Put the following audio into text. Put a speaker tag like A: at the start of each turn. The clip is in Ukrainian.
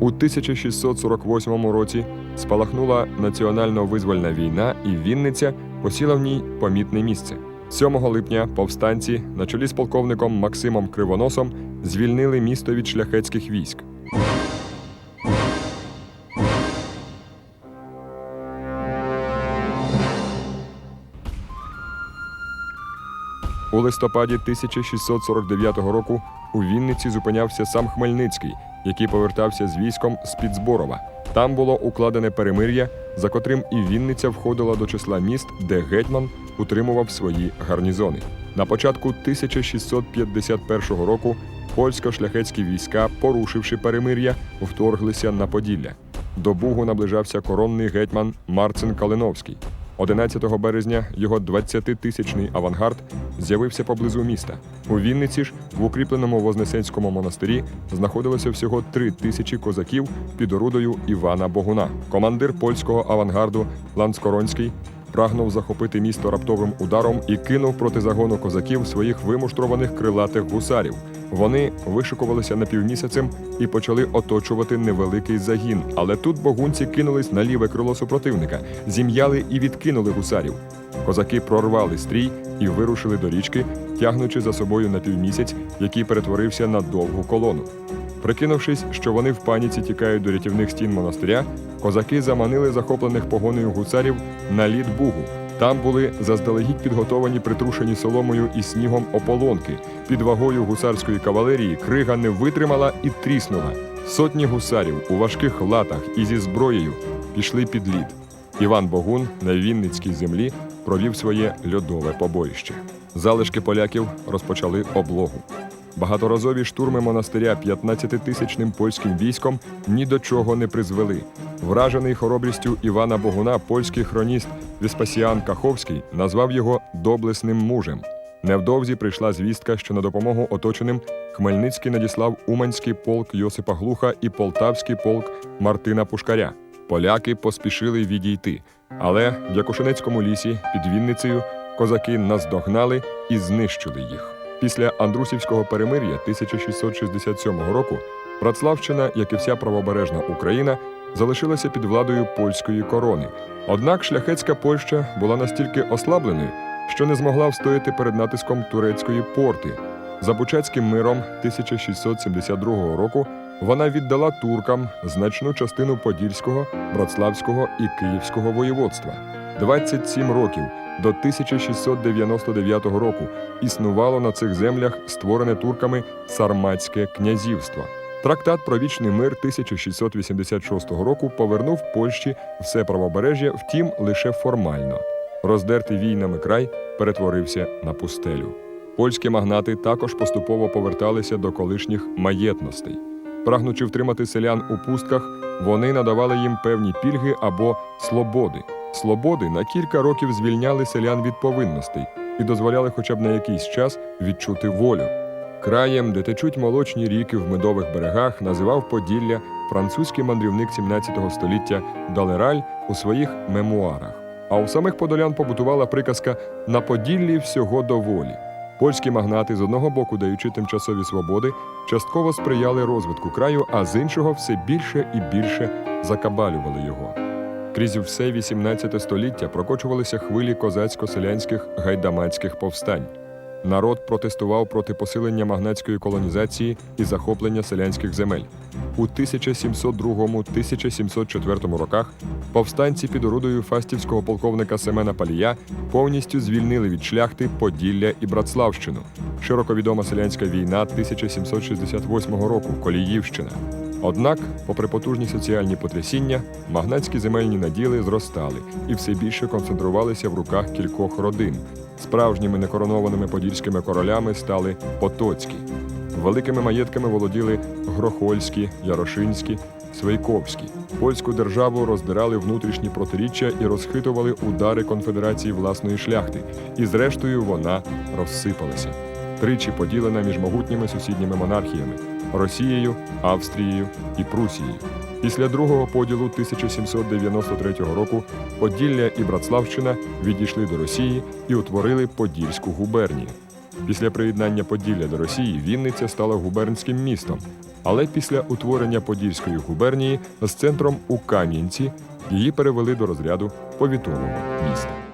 A: У 1648 році спалахнула національно-визвольна війна, і Вінниця посіла в ній помітне місце. 7 липня повстанці на чолі з полковником Максимом Кривоносом звільнили місто від шляхетських військ. У листопаді 1649 року у Вінниці зупинявся сам Хмельницький, який повертався з військом з під Зборова. Там було укладене перемир'я, за котрим і Вінниця входила до числа міст, де гетьман утримував свої гарнізони. На початку 1651 року польсько-шляхетські війська, порушивши перемир'я, вторглися на Поділля. До Бугу наближався коронний гетьман Марцин Калиновський. 11 березня його 20-тисячний авангард з'явився поблизу міста. У Вінниці ж в укріпленому Вознесенському монастирі знаходилося всього три тисячі козаків під орудою Івана Богуна. Командир польського авангарду Ланскоронський прагнув захопити місто раптовим ударом і кинув проти загону козаків своїх вимуштрованих крилатих гусарів. Вони вишикувалися напівмісяцем і почали оточувати невеликий загін. Але тут богунці кинулись на ліве крило супротивника, зім'яли і відкинули гусарів. Козаки прорвали стрій і вирушили до річки, тягнучи за собою напівмісяць, який перетворився на довгу колону. Прикинувшись, що вони в паніці тікають до рятівних стін монастиря, козаки заманили захоплених погонею гусарів на лід Бугу. Там були заздалегідь підготовані притрушені соломою і снігом ополонки. Під вагою гусарської кавалерії крига не витримала і тріснула. Сотні гусарів у важких латах і зі зброєю пішли під лід. Іван Богун на Вінницькій землі провів своє льодове побоїще. Залишки поляків розпочали облогу. Багаторазові штурми монастиря 15-тисячним польським військом ні до чого не призвели. Вражений хоробрістю Івана Богуна, польський хроніст Веспасіан Каховський назвав його доблесним мужем. Невдовзі прийшла звістка, що на допомогу оточеним Хмельницький надіслав Уманський полк Йосипа Глуха і Полтавський полк Мартина Пушкаря. Поляки поспішили відійти, але в Якушинецькому лісі під Вінницею козаки наздогнали і знищили їх. Після Андрусівського перемир'я 1667 року Братславщина, як і вся правобережна Україна, залишилася під владою польської корони. Однак шляхетська Польща була настільки ослабленою, що не змогла встояти перед натиском турецької порти. За Бучацьким миром 1672 року вона віддала туркам значну частину Подільського, Братславського і Київського воєводства. 27 років до 1699 року існувало на цих землях створене турками Сарматське князівство. Трактат про вічний мир 1686 року повернув Польщі все правобережжя, втім лише формально. Роздертий війнами край перетворився на пустелю. Польські магнати також поступово поверталися до колишніх маєтностей. Прагнучи втримати селян у пустках, вони надавали їм певні пільги або слободи. Слободи на кілька років звільняли селян від повинностей і дозволяли хоча б на якийсь час відчути волю. Краєм, де течуть молочні ріки в медових берегах, називав Поділля французький мандрівник 17 століття Далераль у своїх мемуарах. А у самих подолян побутувала приказка на Поділлі всього доволі. Польські магнати з одного боку, даючи тимчасові свободи, частково сприяли розвитку краю, а з іншого все більше і більше закабалювали його. Крізь все 18 століття прокочувалися хвилі козацько-селянських гайдамацьких повстань. Народ протестував проти посилення магнатської колонізації і захоплення селянських земель. У 1702-1704 роках повстанці під орудою фастівського полковника Семена Палія повністю звільнили від шляхти Поділля і Братславщину. Широко відома селянська війна 1768 року Коліївщина. Однак, попри потужні соціальні потрясіння, магнатські земельні наділи зростали і все більше концентрувалися в руках кількох родин. Справжніми некоронованими подільськими королями стали Потоцькі. Великими маєтками володіли Грохольські, Ярошинські, Свейковські. Польську державу роздирали внутрішні протиріччя і розхитували удари конфедерації власної шляхти. І зрештою вона розсипалася. Тричі поділена між могутніми сусідніми монархіями Росією, Австрією і Прусією. Після другого поділу 1793 року Поділля і Братславщина відійшли до Росії і утворили Подільську губернію. Після приєднання Поділля до Росії Вінниця стала губернським містом. Але після утворення Подільської губернії з центром у Кам'янці її перевели до розряду повітового міста.